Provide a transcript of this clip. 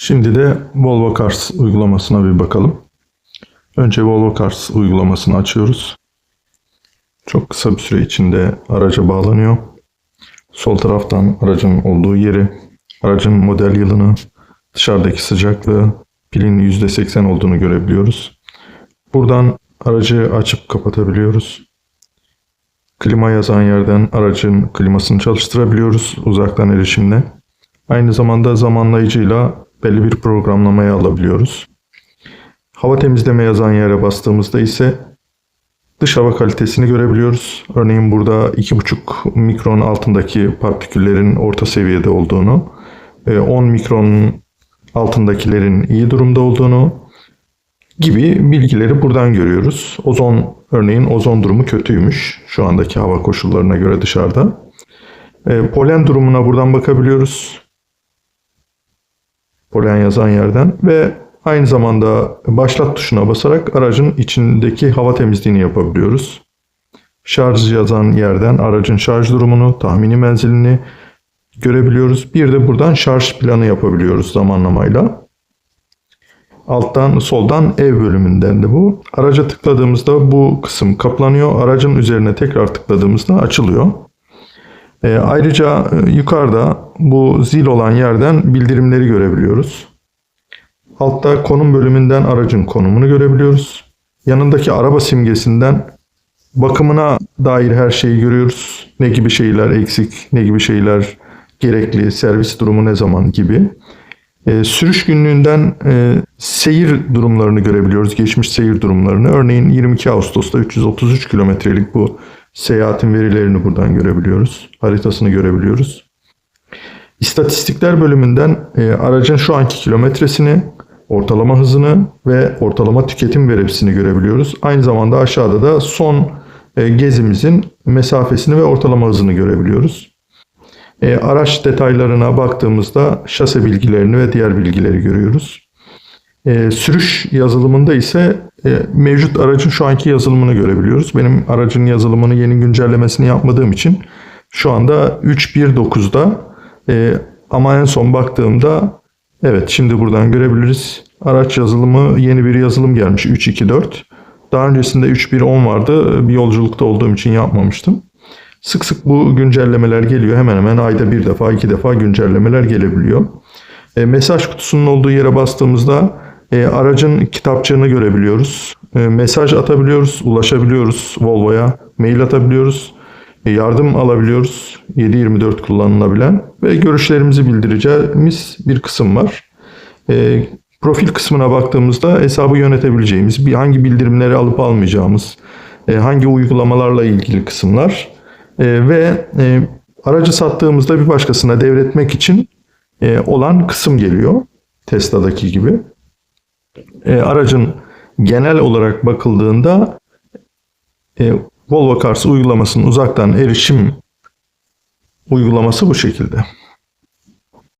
Şimdi de Volvo Cars uygulamasına bir bakalım. Önce Volvo Cars uygulamasını açıyoruz. Çok kısa bir süre içinde araca bağlanıyor. Sol taraftan aracın olduğu yeri, aracın model yılını, dışarıdaki sıcaklığı, pilin %80 olduğunu görebiliyoruz. Buradan aracı açıp kapatabiliyoruz. Klima yazan yerden aracın klimasını çalıştırabiliyoruz uzaktan erişimle. Aynı zamanda zamanlayıcıyla belli bir programlamayı alabiliyoruz. Hava temizleme yazan yere bastığımızda ise dış hava kalitesini görebiliyoruz. Örneğin burada 2,5 mikron altındaki partiküllerin orta seviyede olduğunu, 10 mikron altındakilerin iyi durumda olduğunu gibi bilgileri buradan görüyoruz. Ozon örneğin ozon durumu kötüymüş şu andaki hava koşullarına göre dışarıda. E, polen durumuna buradan bakabiliyoruz. Polen yazan yerden ve aynı zamanda başlat tuşuna basarak aracın içindeki hava temizliğini yapabiliyoruz. Şarj yazan yerden aracın şarj durumunu, tahmini menzilini görebiliyoruz. Bir de buradan şarj planı yapabiliyoruz zamanlamayla. Alttan soldan ev bölümünden de bu. Araca tıkladığımızda bu kısım kaplanıyor. Aracın üzerine tekrar tıkladığımızda açılıyor. E, ayrıca e, yukarıda bu zil olan yerden bildirimleri görebiliyoruz. Altta konum bölümünden aracın konumunu görebiliyoruz. Yanındaki araba simgesinden bakımına dair her şeyi görüyoruz. Ne gibi şeyler eksik, ne gibi şeyler gerekli, servis durumu ne zaman gibi. E, sürüş günlüğünden e, seyir durumlarını görebiliyoruz. Geçmiş seyir durumlarını. Örneğin 22 Ağustos'ta 333 kilometrelik bu seyahatin verilerini buradan görebiliyoruz. Haritasını görebiliyoruz. İstatistikler bölümünden e, aracın şu anki kilometresini, ortalama hızını ve ortalama tüketim verisini görebiliyoruz. Aynı zamanda aşağıda da son e, gezimizin mesafesini ve ortalama hızını görebiliyoruz. E, araç detaylarına baktığımızda şase bilgilerini ve diğer bilgileri görüyoruz. E, sürüş yazılımında ise e, mevcut aracın şu anki yazılımını görebiliyoruz. Benim aracın yazılımını yeni güncellemesini yapmadığım için şu anda 3.1.9'da e, ama en son baktığımda evet şimdi buradan görebiliriz. Araç yazılımı yeni bir yazılım gelmiş 3.2.4. Daha öncesinde 3.1.10 vardı. Bir yolculukta olduğum için yapmamıştım. Sık sık bu güncellemeler geliyor. Hemen hemen ayda bir defa, iki defa güncellemeler gelebiliyor. E, mesaj kutusunun olduğu yere bastığımızda e, aracın kitapçığını görebiliyoruz. E, mesaj atabiliyoruz, ulaşabiliyoruz Volvo'ya, mail atabiliyoruz, e, yardım alabiliyoruz. 7-24 kullanılabilen ve görüşlerimizi bildireceğimiz bir kısım var. E, profil kısmına baktığımızda hesabı yönetebileceğimiz, hangi bildirimleri alıp almayacağımız, e, hangi uygulamalarla ilgili kısımlar e, ve e, aracı sattığımızda bir başkasına devretmek için e, olan kısım geliyor. Tesla'daki gibi. E, aracın genel olarak bakıldığında e, Volvo Cars uygulamasının uzaktan erişim uygulaması bu şekilde.